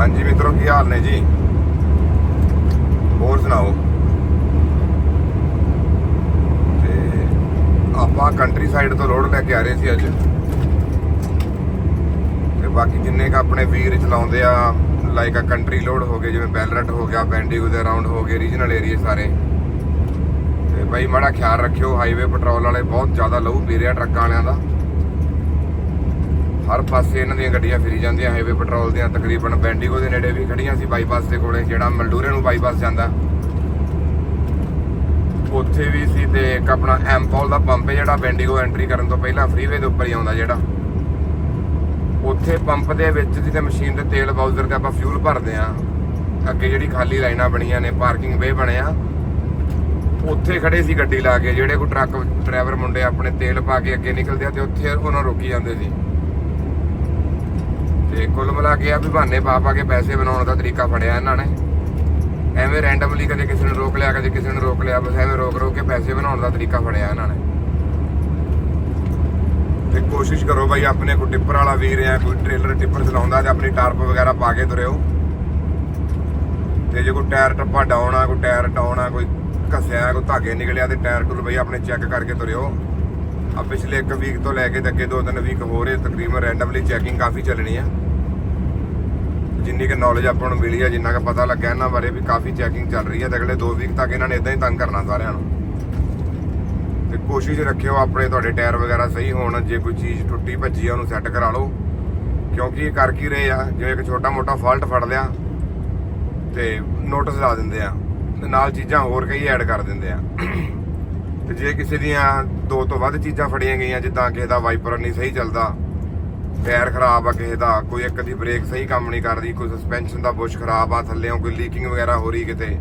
ਹਾਂਜੀ ਮਿੱਤਰੋ, ਕੀ ਹਾਲ ਨੇ ਜੀ? ਹੋਰ ਸੁਣਾਓ? ਤੇ ਆਪਾਂ ਕੰਟਰੀ ਸਾਈਡ ਤੋਂ ਰੋਡ ਲੈ ਕੇ ਆ ਰਹੇ ਸੀ ਅੱਜ। ਤੇ ਬਾਕੀ ਜਿੰਨੇ ਕ ਆਪਣੇ ਵੀਰ ਚਲਾਉਂਦੇ ਆ ਲਾਈਕ ਆ ਕੰਟਰੀ ਲੋਡ ਹੋ ਗਏ, ਜਿਵੇਂ ਬੈਲਰਟ ਹੋ ਗਿਆ ਬੈਂਡੀਗੂ ਦੇ ਅਰਾਊਂਡ ਹੋ ਗਏ ਰੀਜਨਲ ਏਰੀਆ ਸਾਰੇ। ਤੇ ਬਾਈ ਮਾੜਾ ਖਿਆਲ ਰੱਖਿਓ ਹਾਈਵੇ ਪੈਟਰੋਲ ਵਾਲੇ ਬਹੁਤ ਜ਼ਿਆਦਾ ਲਹੂ ਪੀ ਰਿਹਾ ਟਰੱਕਾਂ ਵਾਲਿਆਂ ਦਾ। ਹਰ ਪਾਸੇ ਇਹਨਾਂ ਦੀਆਂ ਗੱਡੀਆਂ ਫਿਰੀ ਜਾਂਦੀਆਂ ਹਾਈਵੇ ਪੈਟਰੋਲ ਦੀਆਂ, ਤਕਰੀਬਨ ਬੈਂਡੀਗੋ ਦੇ ਨੇੜੇ ਵੀ ਖੜੀਆਂ ਸੀ ਬਾਈਪਾਸ ਦੇ ਕੋਲੇ, ਜਿਹੜਾ ਮਲਡੂਰੇ ਨੂੰ ਬਾਈਪਾਸ ਜਾਂਦਾ। ਉੱਥੇ ਵੀ ਸੀ ਤੇ ਇੱਕ ਆਪਣਾ ਐਮਪੋਲ ਦਾ ਪੰਪ ਹੈ ਜਿਹੜਾ ਬੈਂਡੀਗੋ ਐਂਟਰੀ ਕਰਨ ਤੋਂ ਪਹਿਲਾਂ ਫਰੀਵੇ ਦੇ ਉੱਪਰ ਹੀ ਆਉਂਦਾ ਜਿਹੜਾ। ਉੱਥੇ ਪੰਪ ਦੇ ਵਿੱਚ ਜਿਹਦੇ ਮਸ਼ੀਨ ਦੇ ਤੇਲ ਬਾਊਜ਼ਰ ਤੇ ਆਪਾਂ ਫਿਊਲ ਭਰਦੇ ਆ ਅੱਗੇ ਜਿਹੜੀ ਖਾਲੀ ਲਾਈਨਾਂ ਬਣੀਆਂ ਨੇ ਪਾਰਕਿੰਗ ਵੇ ਬਣਿਆ ਉੱਥੇ ਖੜੇ ਸੀ ਗੱਡੀ ਲਾ ਕੇ, ਜਿਹੜੇ ਕੋਈ ਟਰੱਕ ਡਰਾਈਵਰ ਮੁੰਡੇ ਆਪਣੇ ਤੇਲ ਪਾ ਕੇ ਅੱਗੇ ਨਿਕਲਦੇ ਆ ਤੇ ਉੱਥੇ ਉਹਨਾਂ ਨੂੰ ਰੋਕੀ ਜਾਂਦੇ ਸੀ। ਤੇ ਕੁੱਲ ਮਿਲਾ ਕੇ ਆ ਵੀ ਬਹਾਨੇ ਪਾ ਪਾ ਕੇ ਪੈਸੇ ਬਣਾਉਣ ਦਾ ਤਰੀਕਾ ਫੜਿਆ ਇਹਨਾਂ ਨੇ। ਐਵੇਂ ਰੈਂਡਮਲੀ ਕਦੇ ਕਿਸੇ ਨੂੰ ਰੋਕ ਲਿਆ, ਕਦੇ ਕਿਸੇ ਨੂੰ ਰੋਕ ਲਿਆ, ਬਸ ਐਵੇਂ ਰੋਕ ਰੋਕ ਕੇ ਪੈਸੇ ਬਣਾਉਣ ਦਾ ਤਰੀਕਾ ਫੜਿਆ ਇਹਨਾਂ ਨੇ। ਤੇ ਕੋਸ਼ਿਸ਼ ਕਰੋ ਬਾਈ, ਆਪਣੇ ਕੋਈ ਟਿੱਪਰ ਵਾਲਾ ਵੀਰ ਆ, ਕੋਈ ਟ੍ਰੇਲਰ ਟਿੱਪਰ ਚਲਾਉਂਦਾ ਤੇ ਆਪਣੀ ਟਾਰਪ ਵਗੈਰਾ ਪਾ ਕੇ ਤੁਰਿਓ। ਤੇ ਜੇ ਕੋਈ ਟਾਇਰ ਟੱਪਾ ਡਾਉਣ ਕੋਈ ਟਾਇਰ ਡਾਉਣ ਕੋਈ ਘਸਿਆ, ਕੋਈ ਧਾਗੇ ਨਿਕਲਿਆ ਤੇ ਟਾਇਰ ਟੂਰ ਭਾਈ ਆਪਣੇ ਚੈੱਕ ਕਰਕੇ ਤੁਰਿਓ। ਆ ਪਿਛਲੇ ਇੱਕ ਵੀਕ ਤੋਂ ਲੈ ਕੇ ਤੇ ਅੱਗੇ ਦੋ ਤਿੰਨ ਵੀਕ ਹੋ ਰਹੇ ਤਕਰੀਬਨ ਰੈਂਡਮਲੀ ਚੈਕਿੰਗ ਕਾਫੀ ਚੱਲਣੀ ਆ। ਜਿੰਨੀ ਕਿ ਨੌਲੇਜ ਆਪਾਂ ਨੂੰ ਮਿਲੀ ਆ, ਜਿੰਨਾ ਕਿ ਪਤਾ ਲੱਗਿਆ ਇਹਨਾਂ ਬਾਰੇ ਵੀ ਕਾਫੀ ਚੈਕਿੰਗ ਚੱਲ ਰਹੀ ਆ ਤੇ ਅਗਲੇ 2 ਵੀਕ ਤੱਕ ਇਹਨਾਂ ਨੇ ਇਦਾਂ ਹੀ ਤੰਗ ਕਰਨਾ ਸਾਰਿਆਂ ਨੂੰ। ਤੇ ਕੋਸ਼ਿਸ਼ ਰੱਖਿਓ ਆਪਣੇ ਤੁਹਾਡੇ ਟਾਇਰ ਵਗੈਰਾ ਸਹੀ ਹੋਣ, ਜੇ ਕੋਈ ਚੀਜ਼ ਟੁੱਟੀ ਭੱਜੀ ਆ, ਉਹਨੂੰ ਸੈੱਟ ਕਰਾ ਲਓ। ਕਿਉਂਕਿ ਇਹ ਕਰ ਕੀ ਰਹੇ ਆ ਜੇ ਇੱਕ ਛੋਟਾ ਮੋਟਾ ਫਾਲਟ ਫੜ ਲਿਆ ਤੇ ਨੋਟਿਸ ਲਾ ਦਿੰਦੇ ਆ ਤੇ ਨਾਲ ਚੀਜ਼ਾਂ ਹੋਰ ਕਈ ਐਡ ਕਰ ਦਿੰਦੇ ਆ। ਤੇ ਜੇ ਕਿਸੇ ਦੀਆਂ ਦੋ ਤੋਂ ਵੱਧ ਚੀਜ਼ਾਂ ਫੜੀਆਂ ਗਈਆਂ, ਜਿੱਦਾਂ ਕਿਸੇ ਦਾ ਵਾਈਪਰ ਨਹੀਂ ਸਹੀ ਚੱਲਦਾ, ਟਾਇਰ ਖਰਾਬ ਆ ਕਿਸੇ ਦਾ, ਕੋਈ ਇੱਕ ਦੀ ਬ੍ਰੇਕ ਸਹੀ ਕੰਮ ਨਹੀਂ ਕਰਦੀ, ਕੋਈ ਸਸਪੈਂਸ਼ਨ ਦਾ ਬੁਸ਼ ਖਰਾਬ ਆ, ਥੱਲੇੋਂ ਕੋਈ ਲੀਕਿੰਗ ਵਗੈਰਾ ਹੋ ਰਹੀ ਕਿਤੇ,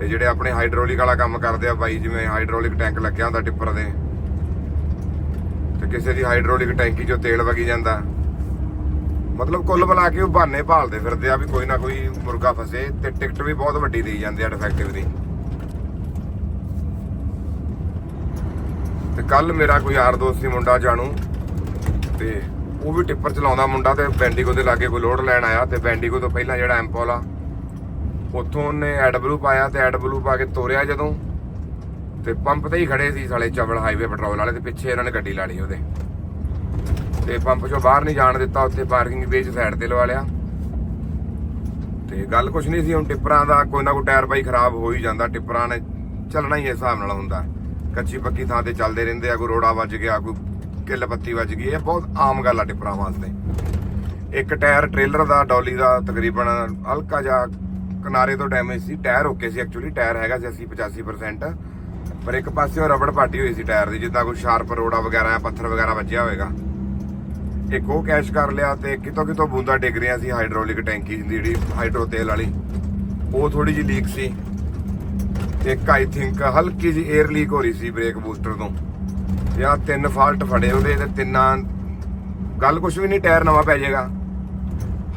ਤੇ ਜਿਹੜੇ ਆਪਣੇ ਹਾਈਡ੍ਰੋਲਿਕ ਵਾਲਾ ਕੰਮ ਕਰਦੇ ਆ ਬਾਈ, ਜਿਵੇਂ ਹਾਈਡ੍ਰੋਲਿਕ ਟੈਂਕ ਲੱਗਿਆ ਹੁੰਦਾ ਟਿੱਪਰ ਦੇ, ਤੇ ਕਿਸੇ ਦੀ ਹਾਈਡ੍ਰੋਲਿਕ ਟੈਂਕੀ 'ਚੋਂ ਤੇਲ ਵਗੀ ਜਾਂਦਾ। ਮਤਲਬ ਕੁੱਲ ਮਿਲਾ ਕੇ ਉਹ ਬਹਾਨੇ ਭਾਲਦੇ ਫਿਰਦੇ ਆ ਵੀ ਕੋਈ ਨਾ ਕੋਈ ਮੁਰਗਾ ਫਸੇ, ਤੇ ਟਿਕਟ ਵੀ ਬਹੁਤ ਵੱਡੀ ਦੇਈ ਜਾਂਦੇ ਆ ਡਿਫੈਕਟਿਵ ਦੀ ਤੇ ਕੱਲ ਮੇਰਾ ਕੋਈ ਯਾਰ ਦੋਸਤ ਸੀ ਮੁੰਡਾ ਜਾਣੂ ਤੇ ਉਹ ਵੀ ਟਿੱਪਰ ਚਲਾਉਂਦਾ ਮੁੰਡਾ ਤੇ ਬੈਂਡੀਗੋ ਦੇ ਲਾਗੇ ਕੋਈ ਲੋਡ ਲੈਣ ਆਇਆ ਤੇ ਬੈਂਡੀਗੋ ਤੋਂ ਪਹਿਲਾਂ ਜਿਹੜਾ ਐਮਪੋਲ ਆ, ਉੱਥੋਂ ਉਹਨੇ ਐਡਬਲੂ ਪਾਇਆ ਤੇ ਐਡਬਲੂ ਪਾ ਕੇ ਤੋਰਿਆ ਜਦੋਂ ਤੇ ਪੰਪ ਤੇ ਹੀ ਖੜੇ ਸੀ ਸਾਲੇ ਚਵਲ ਹਾਈਵੇ ਪੈਟਰੋਲ ਵਾਲੇ ਤੇ ਪਿੱਛੇ ਇਹਨਾਂ ਨੇ ਗੱਡੀ ਲਾ ਲਈ ਉਹਦੇ। ਤੇ ਪੰਪ ਚੋਂ ਬਾਹਰ ਨਹੀਂ ਜਾਣ ਦਿੱਤਾ, ਉੱਥੇ ਪਾਰਕਿੰਗ ਵਿੱਚ ਸਾਈਡ ਤੇ ਲਵਾ ਲਿਆ। ਤੇ ਗੱਲ ਕੁਛ ਨਹੀਂ ਸੀ, ਹੁਣ ਟਿੱਪਰਾਂ ਦਾ ਕੋਈ ਨਾ ਕੋਈ ਟਾਇਰ ਬਾਈ ਖਰਾਬ ਹੋ ਹੀ ਜਾਂਦਾ, ਟਿੱਪਰਾਂ ਨੇ ਚੱਲਣਾ ਹੀ ਇਸ ਹਿਸਾਬ ਨਾਲ ਹੁੰਦਾ। ਕੱਚੀ ਪੱਕੀ ਥਾਂ ਤੇ ਚੱਲਦੇ ਰਹਿੰਦੇ ਆ, ਕੋਈ ਰੋੜਾ ਵੱਜ ਗਿਆ, ਕੋਈ ਕਿੱਲ ਪੱਤੀ ਵੱਜ ਗਈ, ਇਹ ਬਹੁਤ ਆਮ ਗੱਲ ਆ ਟਿੱਪਰਾਂ ਵਾਸਤੇ। ਇੱਕ ਟਾਇਰ ਟ੍ਰੇਲਰ ਦਾ, ਡੋਲੀ ਦਾ ਤਕਰੀਬਨ ਹਲਕਾ ਜਿਹਾ ਕਿਨਾਰੇ ਤੋਂ ਡੈਮੇਜ ਸੀ, ਟਾਇਰ ਓਕੇ ਸੀ ਐਕਚੁਅਲੀ ਟਾਇਰ ਹੈਗਾ ਸੀ 80 85% ਪਰ ਇੱਕ ਪਾਸੇ ਉਹ ਰਬੜ ਪਾਟੀ ਹੋਈ ਸੀ ਟਾਇਰ ਦੀ, ਜਿੱਦਾਂ ਕੋਈ ਸ਼ਾਰਪ ਰੋੜਾ ਵਗੈਰਾ ਜਾਂ ਪੱਥਰ ਵਗੈਰਾ ਵੱਜਿਆ ਹੋਵੇਗਾ। ਇੱਕ ਉਹ ਕੈਸ਼ ਕਰ ਲਿਆ ਤੇ ਕਿਤੋਂ ਕਿਤੋਂ ਬੂੰਦਾ ਡਿੱਗ ਰਹੀਆਂ ਸੀ ਹਾਈਡ੍ਰੋਲਿਕ ਟੈਂਕੀ ਦੀ ਜਿਹੜੀ ਹਾਈਡਰੋ ਤੇਲ ਵਾਲੀ, ਉਹ ਥੋੜੀ ਜਿਹੀ ਲੀਕ ਸੀ। ਇੱਕ ਆਈ ਥਿੰਕ ਹਲਕੀ ਜਿਹੀ 에ਅਰ ਲੀਕ ਹੋ ਰਹੀ ਸੀ ਬ੍ਰੇਕ ਬੂਸਟਰ ਤੋਂ। ਤੇ ਆਹ ਤਿੰਨ ਫਾਲਟ ਫੜੇ ਉਹਦੇ, ਤੇ ਤਿੰਨਾਂ ਗੱਲ ਕੁਝ ਵੀ ਨਹੀਂ, ਟਾਇਰ ਨਵਾਂ ਪੈ ਜਾਏਗਾ।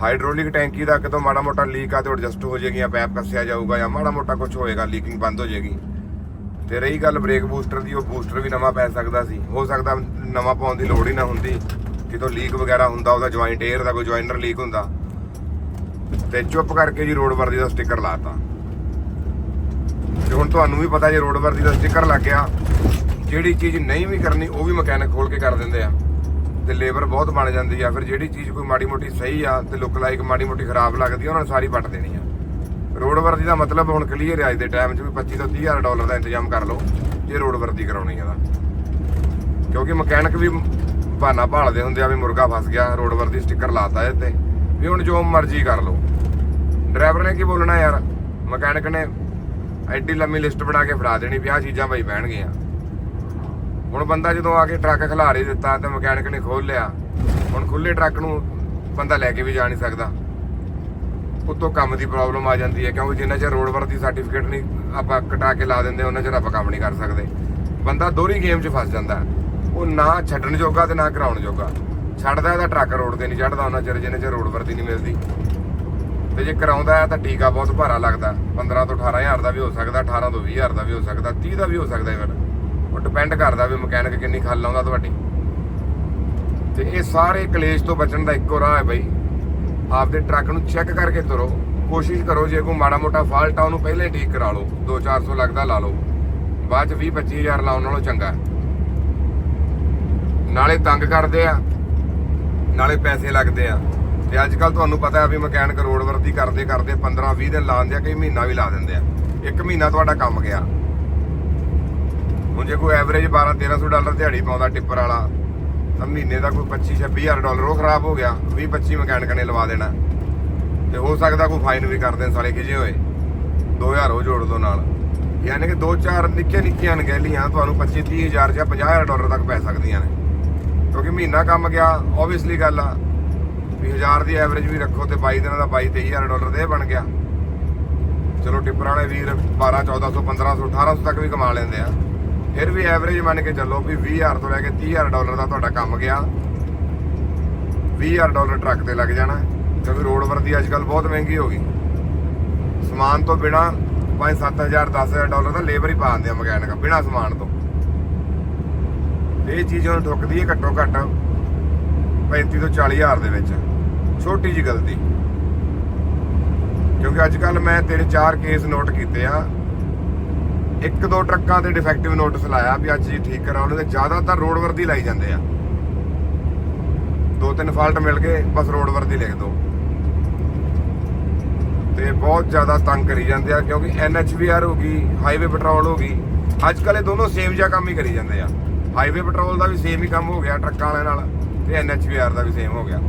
ਹਾਈਡ੍ਰੋਲਿਕ ਟੈਂਕੀ ਦਾ ਕਿਤੋਂ ਮਾੜਾ ਮੋਟਾ ਲੀਕ ਆ ਤੇ ਐਡਜਸਟ ਹੋ ਜਾਏਗੀ ਜਾਂ ਪੈਪ ਕੱਸਿਆ ਜਾਊਗਾ ਜਾਂ ਮਾੜਾ ਮੋਟਾ ਕੁਝ ਹੋਏਗਾ ਲੀਕਿੰਗ ਬੰਦ ਹੋ ਜਾਏਗੀ। ਤੇ ਰਹੀ ਗੱਲ ਬ੍ਰੇਕ ਬੂਸਟਰ ਦੀ, ਉਹ ਬੂਸਟਰ ਵੀ ਨਵਾਂ ਪੈ ਸਕਦਾ ਸੀ। ਹੋ ਸਕਦਾ ਨਵਾਂ ਪਾਉਣ ਦੀ ਲੋੜ ਹੀ ਨਾ ਹੁੰਦੀ। ਕਿਤੋਂ ਲੀਕ ਵਗੈਰਾ ਹੁੰਦਾ, ਉਹਦਾ ਜੁਆਇੰਟ 에ਅਰ ਦਾ ਕੋਈ ਜੁਆਇਨਰ ਲੀਕ ਹੁੰਦਾ। ਤੇ ਚੁੱਪ ਕਰਕੇ ਜੀ ਰੋਡ ਵਰਦੀ ਦਾ ਸਟicker ਲਾਤਾ ਤੇ ਹੁਣ ਤੁਹਾਨੂੰ ਵੀ ਪਤਾ ਜੇ ਰੋਡ ਵਰਦੀ ਦਾ ਸਟicker ਲੱਗ ਗਿਆ, ਜਿਹੜੀ ਚੀਜ਼ ਨਹੀਂ ਵੀ ਕਰਨੀ, ਉਹ ਵੀ ਮਕੈਨਿਕ ਖੋਲ ਕੇ ਕਰ ਦਿੰਦੇ ਆ। ਤੇ ਲੇਬਰ ਬਹੁਤ ਬਣ ਜਾਂਦੀ ਆ, ਫਿਰ ਜਿਹੜੀ ਚੀਜ਼ ਕੋਈ ਮਾੜੀ ਮੋਟੀ ਸਹੀ ਆ, ਤੇ ਲੁੱਕ ਲਾਈਕ ਮਾੜੀ ਮੋਟੀ ਖਰਾਬ ਲੱਗਦੀ ਆ, ਉਹਨਾਂ ਨੇ ਸਾਰੀ ਵੱਟ ਦੇਣੀ ਆ। ਰੋਡ ਵਰਦੀ ਦਾ ਮਤਲਬ ਹੁਣ ਕਲੀਅਰ ਹੈ ਅੱਜ ਦੇ ਟਾਈਮ 'ਚ ਵੀ 25 ਤੋਂ 30000 ਡਾਲਰ ਦਾ ਇੰਤਜ਼ਾਮ ਕਰ ਲਓ, ਜੇ ਰੋਡ ਵਰਦੀ ਕਰਾਉਣੀ ਆ ਤਾਂ। ਕਿਉਂਕਿ ਮਕੈਨਿਕ ਵੀ ਬਹਾਨਾ ਭਾਲਦੇ ਹੁੰਦੇ ਆ ਵੀ ਮੁਰਗਾ ਫਸ ਗਿਆ, ਰੋਡ ਵਰਦੀ ਸਟicker ਲਾਤਾ ਇਹ ਤੇ। ਵੀ ਹੁਣ ਜੋ ਮਰਜ਼ੀ ਕਰ ਲਓ। ਡਰਾਈਵਰ ਨੇ ਕੀ ਬੋਲਣਾ ਯਾਰ? ਮਕੈਨਿਕ ਨੇ ਐਡੀ ਲੰਮੀ ਲਿਸਟ ਬਣਾ ਕੇ ਫੜਾ ਦੇਣੀ ਵੀ ਆਹ ਚੀਜ਼ਾਂ ਭਾਈ ਬਹਿਣਗੀਆਂ। ਹੁਣ ਬੰਦਾ ਜਦੋਂ ਆ ਕੇ ਟਰੱਕ ਖਿਲਾਰੇ ਦਿੱਤਾ ਤੇ ਮਕੈਨਿਕ ਨੇ ਖੋਲ ਲਿਆ, ਹੁਣ ਖੁੱਲੇ ਟਰੱਕ ਨੂੰ ਬੰਦਾ ਲੈ ਕੇ ਵੀ ਜਾ ਨਹੀਂ ਸਕਦਾ। ਉੱਤੋਂ ਕੰਮ ਦੀ ਪ੍ਰੋਬਲਮ ਆ ਜਾਂਦੀ ਹੈ, ਕਿਉਂਕਿ ਜਿੰਨਾ ਚਿਰ ਰੋਡ ਵਰਦੀ ਸਰਟੀਫਿਕੇਟ ਨਹੀਂ ਆਪਾਂ ਕਟਾ ਕੇ ਲਾ ਦਿੰਦੇ, ਉਹਨਾਂ ਚਿਰ ਆਪਾਂ ਕੰਮ ਨਹੀਂ ਕਰ ਸਕਦੇ। ਬੰਦਾ ਦੋਹਰੀ ਗੇਮ 'ਚ ਫਸ ਜਾਂਦਾ। ਉਹ ਨਾ ਛੱਡਣ ਜੋਗਾ ਤੇ ਨਾ ਕਰਾਉਣ ਜੋਗਾ। ਛੱਡਦਾ ਇਹਦਾ ਟਰੱਕ ਰੋਡ ਤੇ ਨਹੀਂ ਚੜਦਾ ਉਹਨਾਂ ਚਿਰ, ਜਿੰਨੇ ਚਿਰ ਰੋਡ ਵਰਦੀ ਨਹੀਂ ਮਿਲਦੀ। ਤੇ ਜੇ ਕਰਾਉਂਦਾ ਹੈ ਤਾਂ ਟੀਕਾ ਬਹੁਤ ਭਾਰਾ ਲੱਗਦਾ। 15 ਤੋਂ 18000 ਦਾ ਵੀ ਹੋ ਸਕਦਾ 18 ਤੋਂ 20000 ਦਾ ਵੀ ਹੋ ਸਕਦਾ 30 ਦਾ ਵੀ ਹੋ ਸਕਦਾ ਇਵਨ ਉਹ ਡਿਪੈਂਡ ਕਰਦਾ ਵੀ ਮਕੈਨਿਕ ਕਿੰਨੀ ਖੱਲ ਲਾਉਂਦਾ ਤੁਹਾਡੀ। ਤੇ ਇਹ ਸਾਰੇ ਕਲੇਸ਼ ਤੋਂ ਬਚਣ ਦਾ ਇੱਕੋ ਰਾਹ ਹੈ ਬਈ। ਆਪਦੇ ਟਰੱਕ ਨੂੰ ਚੈੱਕ ਕਰਕੇ ਤੁਰੋ। ਕੋਸ਼ਿਸ਼ ਕਰੋ ਜੇ ਕੋਈ ਮਾੜਾ ਮੋਟਾ ਫਾਲਟ ਆ, ਉਹਨੂੰ ਪਹਿਲੇ ਠੀਕ ਕਰਾ ਲਓ। 2-400 ਲੱਗਦਾ ਲਾ ਲਓ। ਬਾਅਦ ਚ 20-25000 ਲਾਉਣ ਨਾਲੋਂ ਚੰਗਾ। ਨਾਲੇ ਤੰਗ ਕਰਦੇ ਆ। ਨਾਲੇ ਪੈਸੇ ਲੱਗਦੇ ਆ। ਤੇ ਅੱਜ ਕੱਲ ਤੁਹਾਨੂੰ ਪਤਾ ਹੈ ਵੀ ਮਕੈਨਿਕ ਰੋਡ ਵਰਦੀ ਕਰਦੇ ਕਰਦੇ 15-20 ਦਿਨ ਲਾ ਦਿੰਦੇ ਆ ਕਈ ਮਹੀਨਾ ਵੀ ਲਾ ਦਿੰਦੇ ਆ। ਇੱਕ ਮਹੀਨਾ ਤੁਹਾਡਾ ਕੰਮ ਗਿਆ। ਹੁਣ ਜੇ ਕੋਈ ਐਵਰੇਜ 12-1300 ਡਾਲਰ ਦਿਹਾੜੀ ਪਾਉਂਦਾ ਟਿੱਪਰ ਵਾਲਾ, ਤਾਂ ਮਹੀਨੇ ਦਾ ਕੋਈ 25-26000 ਡਾਲਰ ਉਹ ਖਰਾਬ ਹੋ ਗਿਆ 20-25 ਮਕੈਨਿਕ ਨੇ ਲਵਾ ਦੇਣਾ। ਤੇ ਹੋ ਸਕਦਾ ਕੋਈ ਫਾਈਨ ਵੀ ਕਰ ਦੇਣ ਸਾਲੇ ਖਿਜੇ ਹੋਏ। 2000 ਉਹ ਜੋੜ ਦੋ ਨਾਲ। ਯਾਨੀ ਕਿ 2-4 ਨਿੱਕੀਆਂ ਨਿੱਕੀਆਂ ਅਣਗਹਿਲੀਆਂ ਤੁਹਾਨੂੰ 25-30000 ਜਾਂ 50000 ਡਾਲਰ ਤੱਕ ਪੈ ਸਕਦੀਆਂ ਨੇ। ਕਿਉਂਕਿ ਮਹੀਨਾ ਕੰਮ ਗਿਆ ਓਬਵੀਅਸਲੀ ਗੱਲ ਆ। ਵੀ 1000 ਦੀ ਐਵਰੇਜ ਵੀ ਰੱਖੋ ਤੇ 22 ਦਿਨਾਂ ਦਾ 22-23000 ਡਾਲਰ ਦੇ ਬਣ ਗਿਆ। ਚਲੋ ਟਿੱਪਰ ਵਾਲੇ ਵੀਰ 12 1400 1500 1800 ਤੱਕ ਵੀ ਕਮਾ ਲੈਂਦੇ ਆ। ਫਿਰ ਵੀ ਐਵਰੇਜ ਮੰਨ ਕੇ ਚੱਲੋ ਵੀ 20000 ਤੋਂ ਲੈ ਕੇ 30000 ਡਾਲਰ ਦਾ ਤੁਹਾਡਾ ਕੰਮ ਗਿਆ। 20000 ਡਾਲਰ ਟਰੱਕ ਤੇ ਲੱਗ ਜਾਣਾ, ਕਿਉਂਕਿ ਰੋਡ ਵਰਦੀ ਅੱਜ ਕੱਲ ਬਹੁਤ ਮਹਿੰਗੀ ਹੋ ਗਈ। ਸਮਾਨ ਤੋਂ ਬਿਨਾ 5-7000 10000 ਡਾਲਰ ਦਾ ਲੇਬਰ ਹੀ ਪਾ ਦਿੰਦੇ ਆ ਮਕੈਨਿਕ, ਬਿਨਾ ਸਮਾਨ ਤੋਂ। ਇਹ ਚੀਜ਼ ਉਹਨੂੰ ਠੁੱਕਦੀ ਹੈ ਘੱਟੋ ਘੱਟ 35 ਤੋਂ 40000 ਦੇ ਵਿੱਚ। ਛੋਟੀ ਜੀ ਗਲਤੀ ਕਿਉਂਕਿ ਅੱਜ ਕੱਲ ਮੈਂ ਤੇਰੇ ਚਾਰ ਕੇਸ ਨੋਟ ਕੀਤੇ ਆ। ਇੱਕ ਦੋ ਟਰੱਕਾਂ ਤੇ ਡਿਫੈਕਟਿਵ ਨੋਟਿਸ ਲਾਇਆ ਵੀ ਅੱਜ ਜੀ ਠੀਕ ਉਹਨਾਂ ਦੇ ਜ਼ਿਆਦਾਤਰ ਰੋਡ ਵਰਦੀ ਲਾਈ ਜਾਂਦੇ ਆ। ਦੋ ਤਿੰਨ ਫਾਲਟ ਮਿਲ ਗਏ, ਬਸ ਰੋਡ ਵਰਦੀ ਲਿਖ ਦੋ। ਤੇ ਬਹੁਤ ਜ਼ਿਆਦਾ ਤੰਗ ਕਰੀ ਜਾਂਦੇ ਆ, ਕਿਉਂਕਿ ਐਨਐਚਵੀਆਰ ਹੋ ਗਈ ਹਾਈਵੇ ਪੈਟਰੋਲ ਹੋ ਗਈ ਅੱਜ ਕੱਲ ਇਹ ਦੋਨੋਂ ਸੇਮ ਜਿਹਾ ਕੰਮ ਹੀ ਕਰੀ ਜਾਂਦੇ ਆ। ਹਾਈਵੇ ਪੈਟਰੋਲ ਦਾ ਵੀ ਸੇਮ ਹੀ ਕੰਮ ਹੋ ਗਿਆ ਟਰੱਕਾਂ ਵਾਲਿਆਂ ਨਾਲ, ਤੇ ਐਨਐਚਵੀਆਰ ਦਾ ਵੀ ਸੇਮ ਹੋ ਗਿਆ।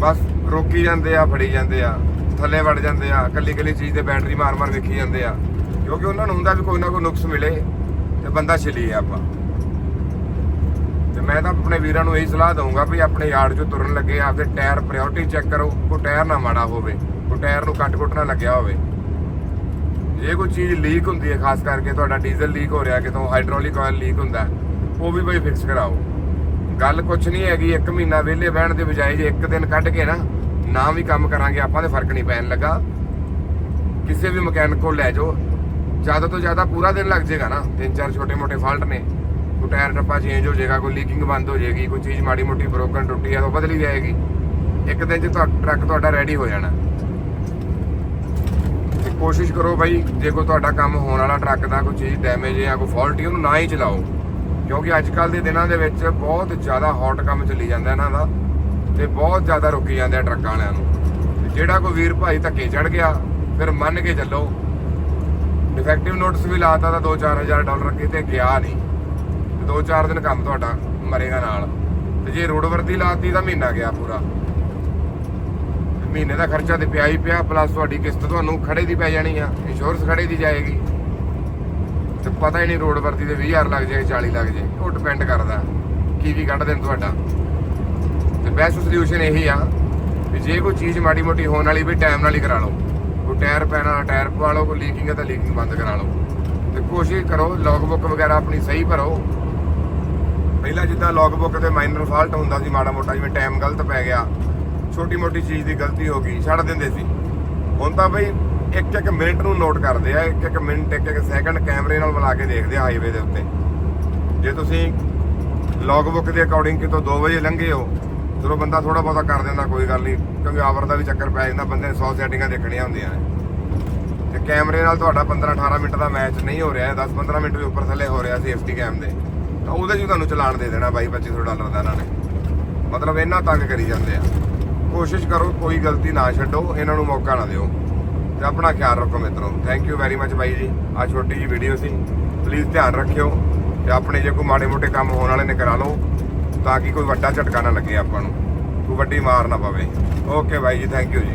ਬਸ ਰੋਕੀ ਜਾਂਦੇ ਆ, ਫੜੀ ਜਾਂਦੇ ਆ, ਥੱਲੇ ਵੜ ਜਾਂਦੇ ਆ ਕੱਲੀ ਕੱਲੀ ਚੀਜ਼ ਤੇ ਬੈਟਰੀ ਮਾਰ ਮਾਰ ਵੇਖੀ ਜਾਂਦੇ ਆ। ਕਿਉਂਕਿ ਉਹਨਾਂ ਨੂੰ ਹੁੰਦਾ ਵੀ ਕੋਈ ਨਾ ਕੋਈ ਨੁਕਸ ਮਿਲੇ ਤੇ ਬੰਦਾ ਛਲੀਏ ਆਪਾਂ। ਤੇ ਮੈਂ ਤਾਂ ਆਪਣੇ ਵੀਰਾਂ ਨੂੰ ਇਹੀ ਸਲਾਹ ਦਊਂਗਾ ਵੀ ਆਪਣੇ ਯਾਰਡ 'ਚੋਂ ਤੁਰਨ ਲੱਗੇ, ਆਪਦੇ ਟਾਇਰ ਪ੍ਰਾਇੋਰਟੀ ਚੈੱਕ ਕਰੋ, ਕੋਈ ਟਾਇਰ ਨਾ ਮਾੜਾ ਹੋਵੇ, ਕੋਈ ਟਾਇਰ ਨੂੰ ਕੱਟ ਕੁੱਟ ਨਾ ਲੱਗਿਆ ਹੋਵੇ। ਜੇ ਕੋਈ ਚੀਜ਼ ਲੀਕ ਹੁੰਦੀ ਹੈ, ਖਾਸ ਕਰਕੇ ਤੁਹਾਡਾ ਡੀਜ਼ਲ ਲੀਕ ਹੋ ਰਿਹਾ, ਕਿਤੋਂ ਹਾਈਡ੍ਰੋਲਿਕ ਆਇਲ ਲੀਕ ਹੁੰਦਾ, ਉਹ ਵੀ ਬਈ ਫਿਕਸ ਕਰਾਓ। ਗੱਲ ਕੁਛ ਨਹੀਂ ਹੈਗੀ, ਇੱਕ ਮਹੀਨਾ ਵਿਹਲੇ ਬਹਿਣ ਦੇ ਬਜਾਏ ਜੇ ਇੱਕ ਦਿਨ ਕੱਢ ਕੇ ਨਾ ਨਾ ਵੀ ਕੰਮ ਕਰਾਂਗੇ, ਆਪਾਂ ਤੇ ਫ਼ਰਕ ਨਹੀਂ ਪੈਣ ਲੱਗਾ। ਕਿਸੇ ਵੀ ਮਕੈਨਿਕ ਕੋਲ ਲੈ ਜਾਓ। ਜ਼ਿਆਦਾ ਤੋਂ ਜ਼ਿਆਦਾ ਪੂਰਾ ਦਿਨ ਲੱਗ ਜਾਏਗਾ ਨਾ। ਤਿੰਨ ਚਾਰ ਛੋਟੇ ਮੋਟੇ ਫਾਲਟ ਨੇ। ਕੋਈ ਟਾਇਰ ਟੱਪਾ ਚੇਂਜ ਹੋ ਜਾਏਗਾ, ਕੋਈ ਲੀਕਿੰਗ ਬੰਦ ਹੋ ਜਾਏਗੀ, ਕੋਈ ਚੀਜ਼ ਮਾੜੀ ਮੋਟੀ ਬ੍ਰੋਕਨ ਟੁੱਟੀ ਆ ਤਾਂ ਉਹ ਬਦਲੀ ਜਾਏਗੀ। ਇੱਕ ਦਿਨ 'ਚ ਤੁਹਾਡਾ ਟਰੱਕ ਤੁਹਾਡਾ ਰੈਡੀ ਹੋ ਜਾਣਾ। ਤੇ ਕੋਸ਼ਿਸ਼ ਕਰੋ ਬਾਈ, ਜੇ ਕੋਈ ਤੁਹਾਡਾ ਕੰਮ ਹੋਣ ਵਾਲਾ ਟਰੱਕ ਦਾ ਕੋਈ ਚੀਜ਼ ਡੈਮੇਜ ਜਾਂ ਕੋਈ ਫਾਲਟ ਉਹਨੂੰ ਨਾ ਹੀ ਚਲਾਓ। ਕਿਉਂਕਿ ਅੱਜ ਕੱਲ ਦੇ ਦਿਨਾਂ ਦੇ ਵਿੱਚ ਬਹੁਤ ਜ਼ਿਆਦਾ ਹੌਟ ਕੰਮ ਚੱਲੀ ਜਾਂਦਾ ਇਹਨਾਂ ਦਾ ਤੇ ਬਹੁਤ ਜ਼ਿਆਦਾ ਰੁਕੀ ਜਾਂਦੇ ਆ ਟਰੱਕਾਂ ਵਾਲਿਆਂ ਨੂੰ। ਤੇ ਜਿਹੜਾ ਕੋਈ ਵੀਰ ਭਾਈ ਧੱਕੇ ਚੜ ਗਿਆ, ਫਿਰ ਮੰਨ ਕੇ ਚੱਲੋ ਡਿਫੈਕਟਿਵ ਨੋਟਿਸ ਵੀ ਲਾਤਾ ਤਾਂ 2-4000 ਡਾਲਰ ਕਿਤੇ ਗਿਆ ਨਹੀਂ। ਤੇ 2-4 ਦਿਨ ਕੰਮ ਤੁਹਾਡਾ ਮਰੇਗਾ ਨਾਲ। ਤੇ ਜੇ ਰੋਡ ਵਰਦੀ ਲਾਤੀ ਤਾਂ ਮਹੀਨਾ ਗਿਆ ਪੂਰਾ। ਮਹੀਨੇ ਦਾ ਖਰਚਾ ਤੇ ਪਿਆ ਹੀ ਪਿਆ ਪਲੱਸ ਤੁਹਾਡੀ ਕਿਸ਼ਤ ਤੁਹਾਨੂੰ ਖੜੇ ਦੀ ਪੈ ਜਾਣੀ ਆ ਇੰਸ਼ੋਰੈਂਸ ਖੜੇ ਦੀ ਜਾਏਗੀ। ਤੇ ਪਤਾ ਹੀ ਨਹੀਂ ਰੋਡ ਵਰਤੀ ਦੇ 20000 ਲੱਗ ਜਾਏ 40 ਲੱਗ ਜਾਏ, ਉਹ ਡਿਪੈਂਡ ਕਰਦਾ ਕੀ ਕੀ ਕੱਢ ਦੇਣ ਤੁਹਾਡਾ। ਤੇ ਬੈਸਟ ਸੋਲੂਸ਼ਨ ਇਹੀ ਆ ਵੀ ਜੇ ਕੋਈ ਚੀਜ਼ ਮਾੜੀ ਮੋਟੀ ਹੋਣ ਵਾਲੀ ਵੀ ਟਾਈਮ ਨਾਲ ਹੀ ਕਰਾ ਲਓ। ਕੋਈ ਟਾਇਰ ਪੈਣਾ ਟਾਇਰ ਪਵਾ ਲਓ, ਕੋਈ ਲੀਕਿੰਗ ਹੈ ਤਾਂ ਲੀਕਿੰਗ ਬੰਦ ਕਰਾ ਲਓ। ਤੇ ਕੋਸ਼ਿਸ਼ ਕਰੋ ਲੌਗ ਬੁੱਕ ਵਗੈਰਾ ਆਪਣੀ ਸਹੀ ਭਰੋ। ਪਹਿਲਾਂ ਜਿੱਦਾਂ ਲੌਗ ਬੁੱਕ ਤੇ ਮਾਈਨਰ ਫਾਲਟ ਹੁੰਦਾ ਸੀ ਮਾੜਾ ਮੋਟਾ, ਜਿਵੇਂ ਟਾਈਮ ਗਲਤ ਪੈ ਗਿਆ, ਛੋਟੀ ਮੋਟੀ ਚੀਜ਼ ਦੀ ਗਲਤੀ ਹੋ ਗਈ, ਛੱਡ ਦਿੰਦੇ ਸੀ। ਹੁਣ ਤਾਂ ਬਈ ਇੱਕ ਇੱਕ ਮਿੰਟ ਨੂੰ ਨੋਟ ਕਰਦੇ ਆ, ਇੱਕ ਇੱਕ ਮਿੰਟ, ਇੱਕ ਇੱਕ ਸੈਕਿੰਡ ਕੈਮਰੇ ਨਾਲ ਮਿਲਾ ਕੇ ਦੇਖਦੇ ਆ ਹਾਈਵੇ ਦੇ ਉੱਤੇ। ਜੇ ਤੁਸੀਂ ਲੌਗ ਬੁੱਕ ਦੇ ਅਕੋਰਡਿੰਗ ਕਿਤੋਂ 2 ਵਜੇ ਲੰਘੇ ਹੋ, ਚਲੋ ਬੰਦਾ ਥੋੜਾ ਬਹੁਤਾ ਕਰ ਦਿੰਦਾ, ਕੋਈ ਗੱਲ ਨਹੀਂ ਕਿਉਂਕਿ ਆਵਰ ਦਾ ਵੀ ਚੱਕਰ ਪੈ ਜਾਂਦਾ, ਬੰਦੇ ਨੇ 100 ਸੈਟਿੰਗਾਂ ਦੇਖਣੀਆਂ ਹੁੰਦੀਆਂ ਨੇ। ਤੇ ਕੈਮਰੇ ਨਾਲ ਤੁਹਾਡਾ 15 18 ਮਿੰਟ ਦਾ ਮੈਚ ਨਹੀਂ ਹੋ ਰਿਹਾ 10 15 ਮਿੰਟ ਵੀ ਉੱਪਰ ਥੱਲੇ ਹੋ ਰਿਹਾ ਸੇਫਟੀ ਕੈਮ ਦੇ। ਤਾਂ ਉਹਦੇ 'ਚ ਹੀ ਤੁਹਾਨੂੰ ਚਲਾਨ ਦੇ ਦੇਣਾ ਬਾਈ 2500 ਡਾਲਰ ਦਾ ਇਹਨਾਂ ਨੇ। ਮਤਲਬ ਇੰਨਾ ਤੰਗ ਕਰੀ ਜਾਂਦੇ ਆ। ਕੋਸ਼ਿਸ਼ ਕਰੋ ਕੋਈ ਗਲਤੀ ਨਾ ਛੱਡੋ, ਇਹਨਾਂ ਨੂੰ ਮੌਕਾ ਨਾ ਦਿਓ। ਤੇ ਆਪਣਾ ਖਿਆਲ ਰੱਖੋ ਮਿੱਤਰੋ। Thank you very much bye ਜੀ। ਆ ਛੋਟੀ ਜੀ ਵੀਡੀਓ ਸੀ। ਪਲੀਜ਼ ਧਿਆਨ ਰੱਖਿਓ ਤੇ ਆਪਣੇ ਜੇ ਕੋਈ ਮਾੜੇ ਮੋਟੇ ਕੰਮ ਹੋਣ ਵਾਲੇ ਨੇ ਕਰਾ ਲਓ ਤਾਂ ਕਿ ਕੋਈ ਵੱਡਾ ਝਟਕਾ ਨਾ ਲੱਗੇ ਆਪਾਂ ਨੂੰ। ਕੋਈ ਵੱਡੀ ਮਾਰ ਨਾ ਪਵੇ। ਓਕੇ ਬਾਈ ਜੀ ਥੈਂਕ ਯੂ ਜੀ।